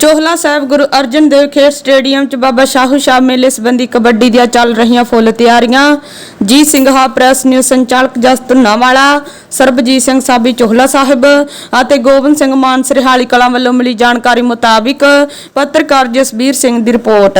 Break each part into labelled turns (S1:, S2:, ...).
S1: ਚੋਹਲਾ ਸਾਹਿਬ ਗੁਰੂ ਅਰਜਨ ਦੇਵ ਖੇਡ ਸਟੇਡੀਅਮ 'ਚ ਬਾਬਾ ਸ਼ਾਹੂ ਸ਼ਾਹ ਮੇਲੇ ਸੰਬੰਧੀ ਕਬੱਡੀ ਦੀਆਂ ਚੱਲ ਰਹੀਆਂ ਫੁੱਲ ਤਿਆਰੀਆਂ। ਜੀ ਸਿੰਘਾ ਪ੍ਰੈਸ ਨਿਊਜ਼ ਸੰਚਾਲਕ ਜਸਤ ਨਾਵਾਲਾ ਸਰਬਜੀਤ ਸਿੰਘ ਸਾਬੀ ਚੋਹਲਾ ਸਾਹਿਬ ਅਤੇ ਗੋਬਿੰਦ ਸਿੰਘ ਮਾਨ ਸਰਹਾਲੀ ਕਲਾਂ ਵੱਲੋਂ ਮਿਲੀ ਜਾਣਕਾਰੀ ਮੁਤਾਬਿਕ ਪੱਤਰਕਾਰ ਜਸਬੀਰ ਸਿੰਘ ਦੀ ਰਿਪੋਰਟ।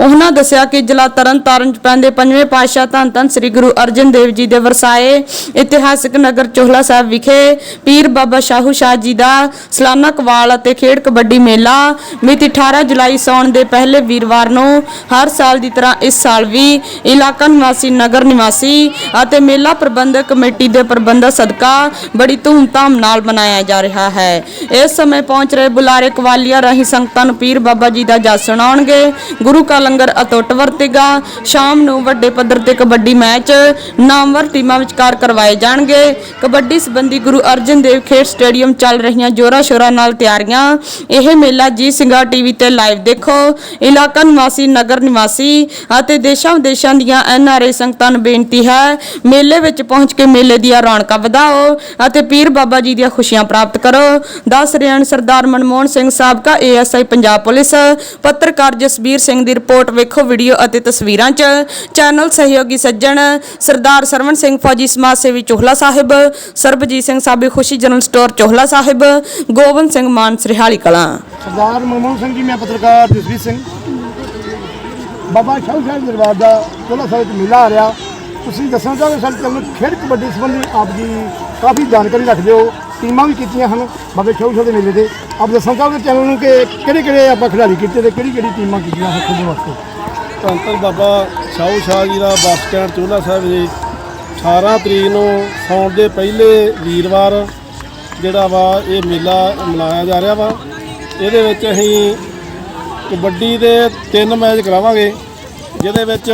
S1: ਉਹਨਾਂ ਦੱਸਿਆ ਕਿ ਜ਼ਿਲ੍ਹਾ ਤਰਨਤਾਰਨ 'ਚ ਪੈਂਦੇ ਪੰਜਵੇਂ ਪਾਤਸ਼ਾਹ ਧੰਨ ਧੰਨ ਸ੍ਰੀ ਗੁਰੂ ਅਰਜਨ ਦੇਵ ਜੀ ਦੇ ਵਰਸਾਏ ਇਤਿਹਾਸਕ ਨਗਰ ਚੋਹਲਾ ਸਾਹਿਬ ਵਿਖੇ ਪੀਰ ਬਾਬਾ ਸ਼ਾਹੂ ਸ਼ਾਹ ਜੀ ਦਾ ਸਾਲਾਨਾ ਕਵਾਲ ਅਤੇ ਖੇਡ ਕਬੱਡੀ ਮੇਲਾ ਮਿਤੀ 18 ਜੁਲਾਈ ਸੌਣ ਦੇ ਪਹਿਲੇ ਵੀਰਵਾਰ ਨੂੰ ਹਰ ਸਾਲ ਦੀ ਤਰ੍ਹਾਂ ਇਸ ਸਾਲ ਵੀ ਇਲਾਕਾ ਨਿਵਾਸੀ, ਨਗਰ ਨਿਵਾਸੀ ਅਤੇ ਮੇਲਾ ਪ੍ਰਬੰਧਕ ਕਮੇਟੀ ਦੇ ਪ੍ਰਬੰਧਕ ਸਦਕਾ ਬੜੀ ਧੂਮਧਾਮ ਨਾਲ ਮਨਾਇਆ ਜਾ ਰਿਹਾ ਹੈ। ਇਸ ਸਮੇਂ ਪਹੁੰਚ ਰਹੇ ਬੁਲਾਰੇ ਕਵਾਲੀਆ ਰਾਹੀਂ ਸੰਗਤਾਂ ਨੂੰ ਪੀਰ ਬਾਬਾ ਜੀ ਦਾ ਜਸ ਸੁਣਾਉਣਗੇ। ਗੁਰੂ ਕਾ ਲੰਗਰ ਅਤੁੱਟ ਵਰਤੇਗਾ। ਸ਼ਾਮ ਨੂੰ ਵੱਡੇ ਪੱਧਰ ਤੇ ਕਬੱਡੀ ਮੈਚ ਨਾਮਵਰ ਟੀਮਾਂ ਵਿਚਕਾਰ ਕਰਵਾਏ ਜਾਣਗੇ। ਕਬੱਡੀ ਸੰਬੰਧੀ ਗੁਰੂ ਅਰਜਨ ਦੇਵ ਖੇਡ ਸਟੇਡੀਅਮ ਚੱਲ ਰਹੀਆਂ ਜੋਰਾ ਸ਼ੋਰਾ ਨਾਲ ਤਿਆਰੀਆਂ। ਇਹ ਮੇਲਾ ਜੀ ਸਿੰਘਾ ਟੀਵੀ ਤੇ ਲਾਈਵ ਦੇਖੋ। ਇਲਾਕਾ ਨਿਵਾਸੀ, ਨਗਰ ਨਿਵਾਸੀ ਅਤੇ ਦੇਸ਼ਾਂ ਵਿਦੇਸ਼ਾਂ ਦੀਆਂ ਐਨਆਰਆਈ ਸੰਗਤਾਂ ਨੂੰ ਬੇਨਤੀ ਹੈ, ਮੇਲੇ ਵਿੱਚ ਪਹੁੰਚ ਕੇ ਮੇਲੇ ਦੀਆਂ ਰੌਣਕਾਂ ਵਧਾ ਵਧਾਓ ਅਤੇ ਪੀਰ ਬਾਬਾ ਜੀ ਦੀਆਂ ਖੁਸ਼ੀਆਂ ਪ੍ਰਾਪਤ ਕਰੋ। ਦੱਸ ਰਹੇ ਸਰਦਾਰ ਮਨਮੋਹਨ ਸਿੰਘ ਸਾਬਕਾ ਏਐਸਆਈ ਪੰਜਾਬ ਪੁਲਿਸ। ਪੱਤਰਕਾਰ ਜਸਬੀਰ ਸਿੰਘ ਦੀ ਰਿਪੋਰਟ ਵੇਖੋ ਵੀਡੀਓ ਅਤੇ ਤਸਵੀਰਾਂ 'ਚ। ਚੈਨਲ ਸਹਿਯੋਗੀ ਸੱਜਣ ਸਰਦਾਰ ਸਰਵਣ ਸਿੰਘ ਫੌਜੀ ਸਮਾਜ ਸੇਵੀ ਚੋਹਲਾ ਸਾਹਿਬ, ਸਰਬਜੀਤ ਸਿੰਘ ਸਾਬੀ ਖੁਸ਼ੀ ਜਨਰਲ ਸਟੋਰ ਚੋਹਲਾ ਸਾਹਿਬ, ਗੋਬਿੰਦ ਸਿੰਘ ਮਾਨ ਸਰਿਹਾਲੀ ਕਲਾਂ।
S2: ਸਰਦਾਰ ਮਨਮੋਹਨ ਸਿੰਘ ਜੀ, ਮੈਂ ਪੱਤਰਕਾਰ ਜਸਵੀਰ ਸਿੰਘ। ਬਾਬਾ ਸ਼ਾਹੂ ਸਾਹਿਬ ਦਰਬਾਰ ਦਾ ਚੋਲਾ ਸਾਹਿਬ ਮੇਲਾ ਆ ਰਿਹਾ। ਤੁਸੀਂ ਦੱਸਣਾ ਚਾਹੋਗੇ ਸਾਡੇ ਚੈਨਲ ਨੂੰ ਖੇਡ ਕਬੱਡੀ ਸੰਬੰਧੀ ਆਪ ਜੀ ਕਾਫੀ ਜਾਣਕਾਰੀ ਰੱਖਦੇ ਹੋ, ਟੀਮਾਂ ਵੀ ਕੀਤੀਆਂ ਹਨ ਬਾਬੇ ਸ਼ਾਹੂ ਸਾਹਿਬ ਦੇ ਮੇਲੇ ਤੇ। ਆਪ ਦੱਸਣਾ ਚਾਹੋਗੇ ਚੈਨਲ ਨੂੰ ਕਿ ਕਿਹੜੇ ਕਿਹੜੇ ਆਪਾਂ ਖਿਡਾਰੀ ਕੀਤੇ ਤੇ ਕਿਹੜੀ ਕਿਹੜੀ ਟੀਮਾਂ ਕੀਤੀਆਂ ਹਨ ਖੇਡਣ ਵਾਸਤੇ?
S3: ਧੰਨ ਧੰਨ ਬਾਬਾ ਸ਼ਾਹੂ ਸ਼ਾਹ ਜੀ ਦਾ ਬੱਸ ਸਟੈਂਡ ਚੋਲਾ ਸਾਹਿਬ ਜੀ। 18 ਤਰੀਕ ਨੂੰ ਸੌਣ ਦੇ ਪਹਿਲੇ ਵੀਰਵਾਰ ਜਿਹੜਾ ਵਾ, ਇਹ ਮੇਲਾ ਮਨਾਇਆ ਜਾ ਰਿਹਾ ਵਾ। ਇਹਦੇ ਵਿੱਚ ਅਸੀਂ ਕਬੱਡੀ ਦੇ ਤਿੰਨ ਮੈਚ ਕਰਾਵਾਂਗੇ, ਜਿਹਦੇ ਵਿੱਚ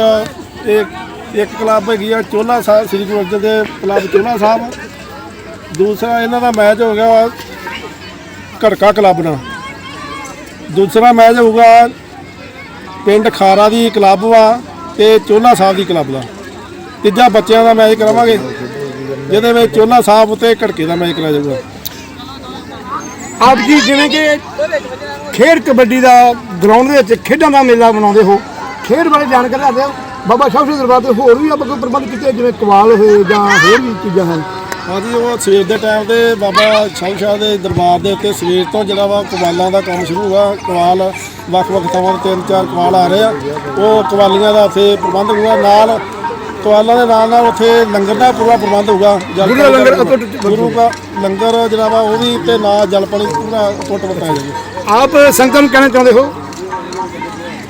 S3: ਇਹ ਇੱਕ ਕਲੱਬ ਹੈਗੀ ਆ ਚੋਲਾ ਸਾਹਿਬ, ਸ੍ਰੀ ਗੁਰੂ ਅਰਜਨ ਦੇਵ ਕਲੱਬ ਚੋਲਾ ਸਾਹਿਬ। ਦੂਸਰਾ ਇਹਨਾਂ ਦਾ ਮੈਚ ਹੋ ਗਿਆ ਵਾ ਘੜਕਾ ਕਲੱਬ ਨਾਲ। ਦੂਸਰਾ ਮੈਚ ਹੋਊਗਾ ਪਿੰਡ ਖਾਰਾ ਦੀ ਕਲੱਬ ਵਾ ਤੇ ਚੋਲਾ ਸਾਹਿਬ ਦੀ ਕਲੱਬ ਦਾ। ਤੀਜਾ ਬੱਚਿਆਂ ਦਾ ਮੈਚ ਕਰਾਵਾਂਗੇ, ਜਿਹਦੇ ਵਿੱਚ ਚੋਲਾ ਸਾਹਿਬ ਤੇ ਘੜਕੇ ਦਾ ਮੈਚ ਕਰਾਇਆ ਜਾਊਗਾ।
S2: ਆਪ ਜੀ ਜਿਵੇਂ ਕਿ ਖੇਡ ਕਬੱਡੀ ਦਾ ਗਰਾਊਂਡ ਦੇ ਵਿੱਚ ਖੇਡਾਂ ਦਾ ਮੇਲਾ ਮਨਾਉਂਦੇ ਹੋ, ਖੇਡ ਬਾਰੇ ਜਾਣਕਾਰੀ ਦੱਸਦੇ ਹੋ ਬਾਬਾ ਸ਼ਾਹੂ ਸਾਹਿਬ ਦਰਬਾਰ ਤੇ ਹੋਰ ਵੀ ਆਪਾਂ ਕੋਈ ਪ੍ਰਬੰਧ ਕੀਤੇ ਜਿਵੇਂ ਕਵਾਲ ਹੋਏ ਜਾਂ ਹੋਰ ਵੀ ਚੀਜ਼ਾਂ ਹਨ?
S3: ਹਾਂਜੀ ਉਹ ਸਵੇਰ ਦੇ ਟਾਈਮ ਤੇ ਬਾਬਾ ਸ਼ਾਹੂ ਸ਼ਾਹ ਦੇ ਦਰਬਾਰ ਦੇ ਉੱਤੇ ਸਵੇਰ ਤੋਂ ਜਿਹੜਾ ਵਾ ਕਵਾਲਾਂ ਦਾ ਕੰਮ ਸ਼ੁਰੂ ਹੋਗਾ ਕਵਾਲ ਵੱਖ-ਵੱਖ ਥਾਵਾਂ ਤੇ ਤਿੰਨ ਚਾਰ ਕਵਾਲ ਆ ਰਹੇ ਆ। ਉਹ ਕਵਾਲੀਆਂ ਦਾ ਉੱਥੇ ਪ੍ਰਬੰਧ ਹੋਊਗਾ। ਨਾਲ ਕਵਾਲਾਂ ਦੇ ਨਾਲ ਨਾਲ ਉੱਥੇ ਲੰਗਰ ਦਾ ਪੂਰਾ ਪ੍ਰਬੰਧ ਹੋਊਗਾ। ਜਲ
S2: ਗੁਰੂ ਲੰਗਰ
S3: ਗੁਰੂ ਦਾ ਲੰਗਰ ਜਿਹੜਾ ਵਾ ਉਹ ਵੀ ਤੇ ਨਾਲ ਜਲ ਪਾਣੀ ਪੂਰਾ ਟੁੱਟ ਵਰਤਾਇਆ ਜਾਊਗਾ।
S2: ਆਪ ਸੰਗਤ ਨੂੰ ਕਹਿਣਾ ਚਾਹੁੰਦੇ ਹੋ?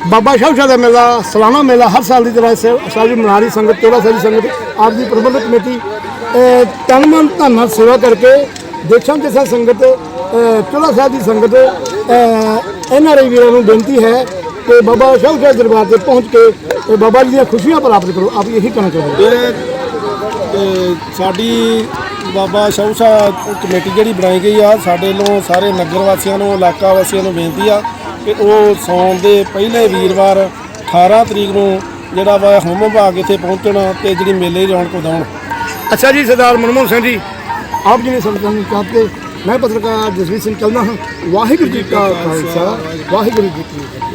S2: ਬਾਬਾ ਸ਼ਾਹੂ ਸ਼ਾਹ ਦਾ ਮੇਲਾ, ਸਾਲਾਨਾ ਮੇਲਾ ਹਰ ਸਾਲ ਦੀ ਤਰ੍ਹਾਂ ਇਸ ਸਾਲ ਵੀ ਮਨਾ ਰਹੀ ਸੰਗਤ ਚੋਲਾ ਸਾਹਿਬ ਦੀ ਸੰਗਤ ਆਪ ਦੀ ਪ੍ਰਬੰਧਕ ਕਮੇਟੀ ਤਨ ਮਨ ਧਨ ਨਾਲ ਸੇਵਾ ਕਰਕੇ ਦੇਸ਼ਾਂ ਦੇ ਸੰਗਤ ਚੋਲਾ ਸਾਹਿਬ ਦੀ ਸੰਗਤ ਐਨ ਆਰ ਆਈ ਵੀਰਾਂ ਨੂੰ ਬੇਨਤੀ ਹੈ ਕਿ ਬਾਬਾ ਸ਼ਾਹੂ ਸ਼ਾਹ ਦਰਬਾਰ ਤੇ ਪਹੁੰਚ ਕੇ ਬਾਬਾ ਜੀ ਦੀਆਂ ਖੁਸ਼ੀਆਂ ਪ੍ਰਾਪਤ ਕਰੋ। ਆਪ ਇਹੀ ਕਹਿਣਾ ਚਾਹੁੰਦੇ ਹੋ।
S3: ਇਹ ਸਾਡੀ ਬਾਬਾ ਸ਼ਾਹੂ ਸ਼ਾਹ ਕਮੇਟੀ ਜਿਹੜੀ ਬਣਾਈ ਗਈ ਆ, ਸਾਡੇ ਵੱਲੋਂ ਸਾਰੇ ਨਗਰ ਵਾਸੀਆਂ ਨੂੰ, ਇਲਾਕਾ ਵਾਸੀਆਂ ਨੂੰ ਬੇਨਤੀ ਆ ਕਿ ਉਹ ਸੌਣ ਦੇ ਪਹਿਲੇ ਵੀਰਵਾਰ 18 ਤਰੀਕ ਨੂੰ ਜਿਹੜਾ ਵਾ ਹੋਮ ਭਾਗ ਇੱਥੇ ਪਹੁੰਚਣ ਤੇ ਜਿਹੜੀ ਮੇਲੇ ਦੀ ਰੌਣਕ ਵਧਾਉਣ
S2: ਅੱਛਾ ਜੀ ਸਰਦਾਰ ਮਨਮੋਹਨ ਸਿੰਘ ਜੀ। ਆਪ ਜੀ ਨੇ ਸੰਗਤਾਂ ਨੂੰ ਕਹਾ ਕਿ ਮੈਂ ਪੱਤਰਕਾਰ ਜਸਵੀਰ ਸਿੰਘ ਚੱਲਦਾ ਹਾਂ। ਵਾਹਿਗੁਰੂ ਜੀ ਕਾ ਖਾਲਸਾ ਵਾਹਿਗੁਰੂ ਜੀ ਕੀ ਫਤਿਹ।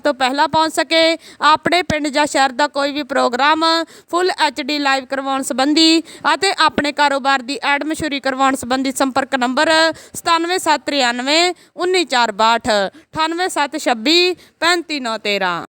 S1: ਤੋਂ ਪਹਿਲਾਂ ਪਹੁੰਚ ਸਕੇ। ਆਪਣੇ ਪਿੰਡ ਜਾਂ ਸ਼ਹਿਰ ਦਾ ਕੋਈ ਵੀ ਪ੍ਰੋਗਰਾਮ ਫੁੱਲ ਡੀ ਲਾਈਵ ਕਰਵਾਉਣ ਸੰਬੰਧੀ ਅਤੇ ਆਪਣੇ ਕਾਰੋਬਾਰ ਦੀ ਐਡ ਮਸ਼ਹੂਰੀ ਕਰਵਾਉਣ ਸੰਬੰਧੀ ਸੰਪਰਕ ਨੰਬਰ 97793 19462 98726 35913